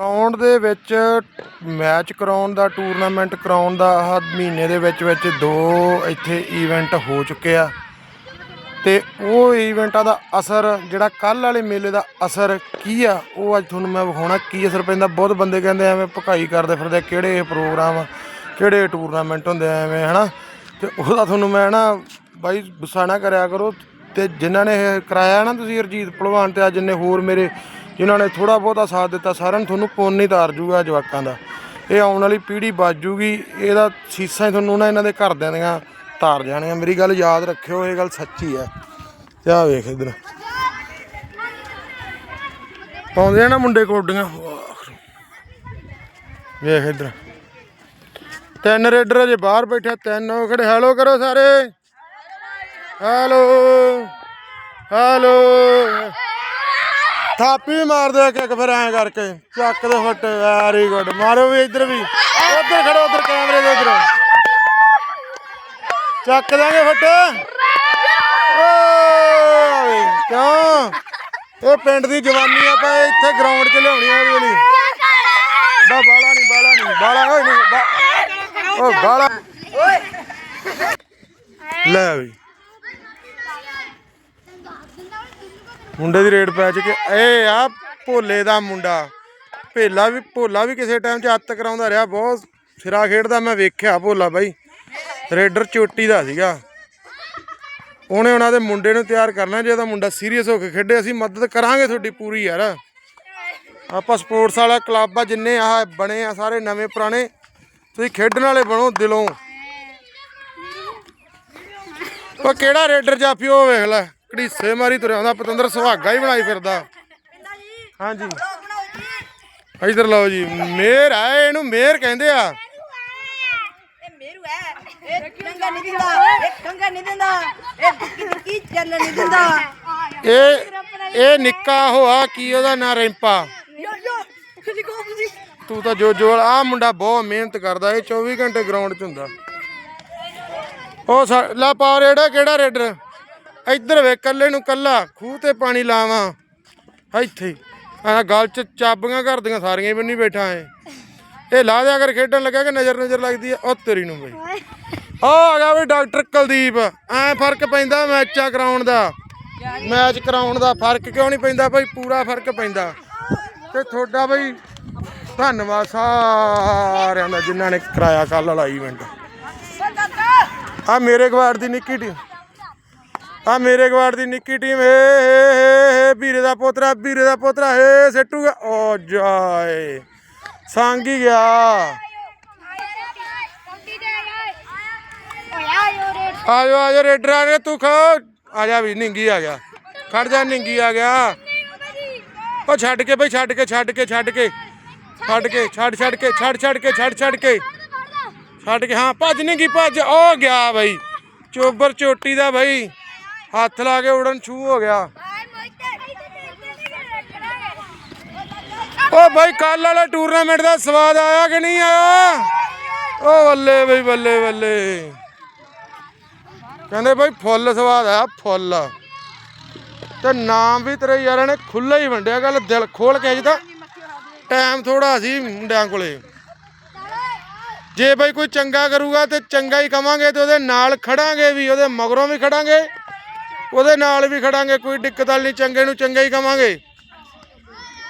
Ground ਦੇ ਵਿੱਚ match ਕਰਾਉਣ ਦਾ, ਟੂਰਨਾਮੈਂਟ ਕਰਾਉਣ ਦਾ ਆਹ ਮਹੀਨੇ ਦੇ ਵਿੱਚ ਵਿੱਚ ਦੋ ਇੱਥੇ ਈਵੈਂਟ ਹੋ ਚੁੱਕੇ ਆ। ਤੇ ਉਹ ਈਵੈਂਟਾਂ ਦਾ ਅਸਰ, ਜਿਹੜਾ ਕੱਲ ਵਾਲੇ ਮੇਲੇ ਦਾ ਅਸਰ ਕੀ ਆ, ਉਹ ਅੱਜ ਤੁਹਾਨੂੰ ਮੈਂ ਵਿਖਾਉਣਾ। ਕੀ ਅਸਰ ਪੈਂਦਾ? ਬਹੁਤ ਬੰਦੇ ਕਹਿੰਦੇ ਐਵੇਂ ਭਕਾਈ ਕਰਦੇ ਫਿਰਦੇ ਕਿਹੜੇ ਇਹ ਪ੍ਰੋਗਰਾਮ ਕਿਹੜੇ ਟੂਰਨਾਮੈਂਟ ਹੁੰਦੇ ਆ ਐਵੇਂ, ਹਨਾ? ਤੇ ਉਹਦਾ ਤੁਹਾਨੂੰ ਮੈਂ ਨਾ ਬਾਈ ਗੁੱਸਾ ਨਾ ਕਰਿਆ ਕਰੋ। ਤੇ ਜਿਨ੍ਹਾਂ ਨੇ ਕਰਾਇਆ ਨਾ ਤੁਸੀਂ ਅਰਜੀਤ ਭਲਵਾਨ ਤੇ ਅੱਜ ਜਿੰਨੇ ਹੋਰ ਮੇਰੇ ਜਿਨ੍ਹਾਂ ਨੇ ਥੋੜਾ ਬਹੁਤਾ ਸਾਥ ਦਿੱਤਾ ਸਾਰਿਆਂ ਨੂੰ ਤੁਹਾਨੂੰ ਪੁੰਨ ਹੀ ਤਾਰ ਜੂਗਾ ਜਵਾਕਾਂ ਦਾ। ਇਹ ਆਉਣ ਵਾਲੀ ਪੀੜ੍ਹੀ ਬਚ ਜੂਗੀ ਇਹਦਾ ਸੀਸਾਂ ਹੀ ਤੁਹਾਨੂੰ ਨਾ ਇਹਨਾਂ ਦੇ ਘਰਦਿਆਂ ਦੀਆਂ ਤਾਰ ਜਾਣੀਆਂ। ਮੇਰੀ ਗੱਲ ਯਾਦ ਰੱਖਿਓ ਇਹ ਗੱਲ ਸੱਚੀ ਹੈ। ਤੇ ਆ ਵੇਖ ਇਧਰ। ਪਾਉਂਦੇ ਆ ਨਾ ਮੁੰਡੇ ਕੋਡੀਆਂ। ਵੇਖ ਇਧਰ। ਤਿੰਨ ਰੇਡਰ ਅਜੇ ਬਾਹਰ ਬੈਠੇ ਆ, ਤਿੰਨ ਉਹ ਖੜੇ। ਹੈਲੋ ਕਰੋ ਸਾਰੇ। ਹੈਲੋ। ਹੈਲੋ। ਥਾਪੀ ਮਾਰ ਦੇ ਇੱਕ ਇੱਕ ਫਿਰ ਐਂ ਕਰਕੇ। ਚੱਕ ਦੇ ਫੱਟੇ ਵੈਰੀ ਗੁੱਡ ਮਾਰੋ ਵੀ ਇੱਧਰ ਵੀ। ਉੱਧਰ ਖੜੋ, ਉੱਧਰ ਕੈਮਰੇ ਦੇ ਉੱਧਰ ਚੱਕ ਦਾਂਗੇ ਫੱਟੇ। ਓਏ, ਕਿਉਂ? ਇਹ ਪਿੰਡ ਦੀ ਜਵਾਨੀ ਆਪਾਂ ਇੱਥੇ ਗਰਾਊਂਡ 'ਚ ਲਿਆਉਣੀ ਆ ਇਹਦੇ ਬਾ, ਬਾਲਾ ਨਹੀਂ ਬਾਲਾ ਨਹੀਂ ਬਾਲਾ ਓਏ ਨਹੀਂ ਓ ਬਾਲਾ। ਲੈ ਵੀ। ਮੁੰਡੇ ਦੀ ਰੇਡ ਪੈ ਚੁੱਕੀ ਇਹ ਆ ਭੋਲੇ ਦਾ ਮੁੰਡਾ। ਭੇਲਾ ਵੀ, ਭੋਲਾ ਵੀ ਕਿਸੇ ਟਾਈਮ 'ਚ ਹੱਤ ਕਰਾਉਂਦਾ ਰਿਹਾ। ਬਹੁਤ ਸਿਰਾ ਖੇਡਦਾ। ਮੈਂ ਵੇਖਿਆ ਭੋਲਾ ਬਾਈ। ਰੇਡਰ ਚੋਟੀ ਦਾ ਸੀਗਾ। ਉਹਨੇ ਉਹਨਾਂ ਦੇ ਮੁੰਡੇ ਨੂੰ ਤਿਆਰ ਕਰਨਾ। ਜੇ ਉਹਦਾ ਮੁੰਡਾ ਸੀਰੀਅਸ ਹੋ ਕੇ ਖੇਡੇ, ਅਸੀਂ ਮਦਦ ਕਰਾਂਗੇ ਤੁਹਾਡੀ ਪੂਰੀ ਯਾਰ। ਆਪਾਂ ਸਪੋਰਟਸ ਵਾਲਾ ਕਲੱਬ ਆ, ਜਿੰਨੇ ਆ ਬਣੇ ਆ, ਸਾਰੇ ਨਵੇਂ ਪੁਰਾਣੇ। ਤੁਸੀਂ ਖੇਡਣ ਵਾਲੇ ਬਣੋ ਦਿਲੋਂ। ਉਹ ਕਿਹੜਾ ਰੇਡਰ ਜਾਫੀ ਉਹ ਵੇਖ ਲੈ। ਘੜੀਸੇ ਮਾਰੀ ਤੁਰਿਆ ਆਉਂਦਾ ਪਤੰਦਰ ਸੁਹਾਗਾ ਹੀ ਬਣਾਈ ਫਿਰਦਾ। ਹਾਂਜੀ। ਇਧਰ ਲਓ ਜੀ ਮੇਰ ਆ ਇਹਨੂੰ ਮੇਰ ਕਹਿੰਦੇ ਆ। ਇਹ ਮੇਰੂ ਹੈ ਇਹ ਕੰਗਾ ਨਹੀਂ ਦਿੰਦਾ ਇਹ ਕੰਗਾ ਨਹੀਂ ਦਿੰਦਾ ਇਹ ਟਿੱਕੀ ਟਿੱਕੀ ਚੱਲ ਨਹੀਂ ਦਿੰਦਾ। ਇਹ ਇਹ ਨਿੱਕਾ ਹੋਆ ਕੀ ਉਹਦਾ ਨਾਂ ਰੈਂਪਾ? ਤੂੰ ਤਾਂ ਜੋ ਜੋ ਆ ਮੁੰਡਾ ਬਹੁਤ ਮਿਹਨਤ ਕਰਦਾ ਇਹ 24 ਘੰਟੇ ਗਰਾਊਂਡ 'ਚ ਹੁੰਦਾ। ਉਹ ਲੈ ਪਾ ਰੇੜਾ ਕਿਹੜਾ ਰੇਡਰ? ਇੱਧਰ ਵੇ ਕੱਲੇ ਨੂੰ ਕੱਲਾ ਖੂਹ ਤੇ ਪਾਣੀ ਲਾਵਾਂ। ਇੱਥੇ ਆ ਗਲ 'ਚ ਚਾਬੀਆਂ ਕਰਦੀਆਂ ਸਾਰੀਆਂ ਹੀ ਬੰਨੀ ਬੈਠਾ ਐ। ਇਹ ਲਾ ਦਿਆ ਕਰ ਖੇਡਣ ਲੱਗਾ ਕਿ ਨਜ਼ਰ ਨਜ਼ਰ ਲੱਗਦੀ ਆ? ਉਹ ਤੇਰੀ ਨੂੰ ਬਈ। ਆ ਆ ਗਿਆ ਵੀ ਡਾਕਟਰ ਕੁਲਦੀਪ। ਐ ਫ਼ਰਕ ਪੈਂਦਾ ਮੈਚਾਂ ਕਰਾਉਣ ਦਾ। ਮੈਚ ਕਰਾਉਣ ਦਾ ਫ਼ਰਕ ਕਿਉਂ ਨਹੀਂ ਪੈਂਦਾ ਭਾਈ ਪੂਰਾ ਫ਼ਰਕ ਪੈਂਦਾ। ਤੇ ਤੁਹਾਡਾ ਬਈ ਧੰਨਵਾਦ ਸਾਰਿਆਂ ਦਾ ਜਿਨ੍ਹਾਂ ਨੇ ਕਰਾਇਆ ਕੱਲ ਵਾਲਾ ਇਵੈਂਟ ਆ ਮੇਰੇ ਗਵਾਰ ਦੀ ਨਿੱਕੀ ਟੀਮ ਆ ਮੇਰੇ ਗਵਾਰ ਦੀ ਨਿੱਕੀ ਟੀਮ, ਹੇ ਹੇ ਹੇ ਵੀਰੇ ਦਾ ਪੋਤਰਾ, ਵੀਰੇ ਦਾ ਪੋਤਰਾ, ਹੇ ਸੱਟੂਗਾ ਓ ਜਾਏ, ਸੰਗ ਹੀ ਗਿਆ। ਆਜੋ ਆਜੋ, ਰੇਡਰ ਆ ਤੂੰ ਖਾ, ਆ ਜਾ ਵੀ, ਨਿੰਗੀ ਆ ਗਿਆ। ਖੜ ਜਾ, ਨਿੰਗੀ ਆ ਗਿਆ। ਉਹ ਛੱਡ ਕੇ ਬਈ, ਛੱਡ ਕੇ ਛੱਡ ਕੇ ਛੱਡ ਕੇ। ਛੱਡ ਕੇ, ਛੱਡ ਛੱਡ ਕੇ, ਛੱਡ ਛੱਡ ਕੇ, ਛੱਡ ਛੱਡ ਕੇ। ਛੱਡ ਕੇ, ਹਾਂ, ਭੱਜ ਨਹੀਂ ਗਈ ਭੱਜ ਉਹ ਗਿਆ ਬਈ। ਚੋਬਰ ਚੋਟੀ ਦਾ ਬਈ। ਹੱਥ ਲਾ ਕੇ ਉੜਨ ਛੂ ਹੋ ਗਿਆ। ਉਹ ਬਈ ਕੱਲ ਵਾਲਾ ਟੂਰਨਾਮੈਂਟ ਦਾ ਸਵਾਦ ਆਇਆ ਕਿ ਨਹੀਂ ਆਇਆ? ਉਹ ਬੱਲੇ ਬਈ, ਬੱਲੇ ਬੱਲੇ। ਕਹਿੰਦੇ ਬਈ ਫੁੱਲ ਸਵਾਦ ਆ, ਫੁੱਲ। ਤੇ ਨਾਮ ਵੀ ਤੇਰੇ ਯਾਰਾਂ ਨੇ ਖੁੱਲਾ ਹੀ ਵੰਡਿਆ, ਗੱਲ ਦਿਲ ਖੋਲ ਕੇ ਜਿੱਦਾਂ ਟਾਈਮ ਥੋੜਾ ਸੀ ਮੁੰਡਿਆਂ ਕੋਲੇ। ਜੇ ਬਈ ਕੋਈ ਚੰਗਾ ਕਰੂਗਾ ਤੇ ਚੰਗਾ ਹੀ ਕਵਾਂਗੇ ਤੇ ਉਹਦੇ ਨਾਲ ਖੜਾਂਗੇ ਵੀ, ਉਹਦੇ ਮਗਰੋਂ ਵੀ ਖੜਾਂਗੇ। ਉਹਦੇ ਨਾਲ ਵੀ ਖੜਾਂਗੇ ਕੋਈ ਦਿੱਕਤ ਵਾਲੀ ਨਹੀਂ ਚੰਗੇ ਨੂੰ ਚੰਗਾ ਹੀ ਕਵਾਂਗੇ।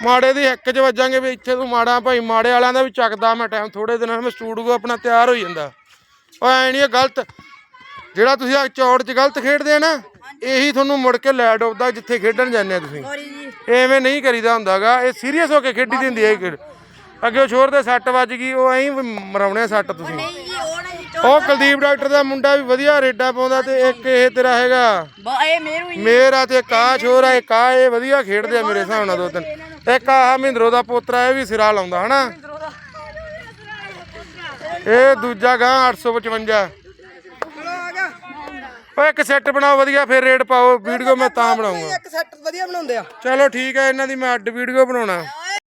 ਮਾੜੇ ਦੀ ਹੱਕ 'ਚ ਵੱਜਾਂਗੇ ਵੀ ਇੱਥੇ ਤੂੰ ਮਾੜਾ ਭਾਈ ਮਾੜੇ ਵਾਲਿਆਂ ਦਾ ਵੀ ਚੱਕਦਾ ਮੈਂ ਟਾਈਮ ਥੋੜੇ ਦਿਨਾਂ ਮੈਂ ਸਟੂਡੀਓ ਆਪਣਾ ਤਿਆਰ ਹੋ ਜਾਂਦਾ। ਉਹ ਐ ਨਹੀਂ ਗਲਤ ਜਿਹੜਾ ਤੁਸੀਂ ਆ ਚੌੜ 'ਚ ਗਲਤ ਖੇਡਦੇ ਆ ਨਾ ਇਹੀ ਤੁਹਾਨੂੰ ਮੁੜ ਕੇ ਲੈ ਡੋਬਦਾ ਜਿੱਥੇ ਖੇਡਣ ਜਾਂਦੇ ਆ ਤੁਸੀਂ। ਐਵੇਂ ਨਹੀਂ ਕਰੀਦਾ ਹੁੰਦਾਗਾ ਇਹ ਸੀਰੀਅਸ ਹੋ ਕੇ ਖੇਡੀ ਦੀ ਹੁੰਦੀ ਹੈ ਇਹ ਖੇਡ। ਅੱਗੇ ਉਹ ਛੋਰ ਦੇ ਸੱਟ ਵੱਜ ਗਈ ਉਹ ਐਂ ਮਰਾਉਣੇ ਸੱਟ ਤੁਸੀਂ। ਉਹ ਕੁਲਦੀਪ ਡਾਕਟਰ ਦਾ ਮੁੰਡਾ ਵੀ ਵਧੀਆ ਰੇਡਾ ਪਾਉਂਦਾ ਤੇ ਇੱਕ ਇਹ ਤੇਰਾ ਹੈਗਾ। ਬਾ ਇਹ ਮੇਰੂ ਹੀ ਮੇਰਾ ਤੇ ਕਾ ਛੋਰ ਆ ਇੱਕ ਆ ਇਹ ਵਧੀਆ ਖੇਡਦੇ ਆ ਮੇਰੇ ਹਿਸਾਬ ਨਾਲ ਦੋ ਤਿੰਨ। ਇੱਕ ਆ ਮਹਿੰਦਰੋ ਦਾ ਪੋਤਰਾ ਇਹ ਵੀ ਸਿਰਾ ਲਾਉਂਦਾ ਹਨਾ? ਇਹ ਦੂਜਾ ਗਾ 855 ਓਏ ਇੱਕ ਸੈੱਟ ਬਣਾਓ ਵਧੀਆ ਫਿਰ ਰੇਡ ਪਾਓ। ਵੀਡੀਓ ਮੈਂ ਤਾਂ ਬਣਾਉਂਗਾ। ਇੱਕ ਸੈੱਟ ਵਧੀਆ ਬਣਾਉਂਦੇ ਆ। ਚਲੋ ਠੀਕ ਹੈ ਇਹਨਾਂ ਦੀ ਮੈਂ ਅੱਡ ਵੀਡੀਓ ਬਣਾਉਣਾ।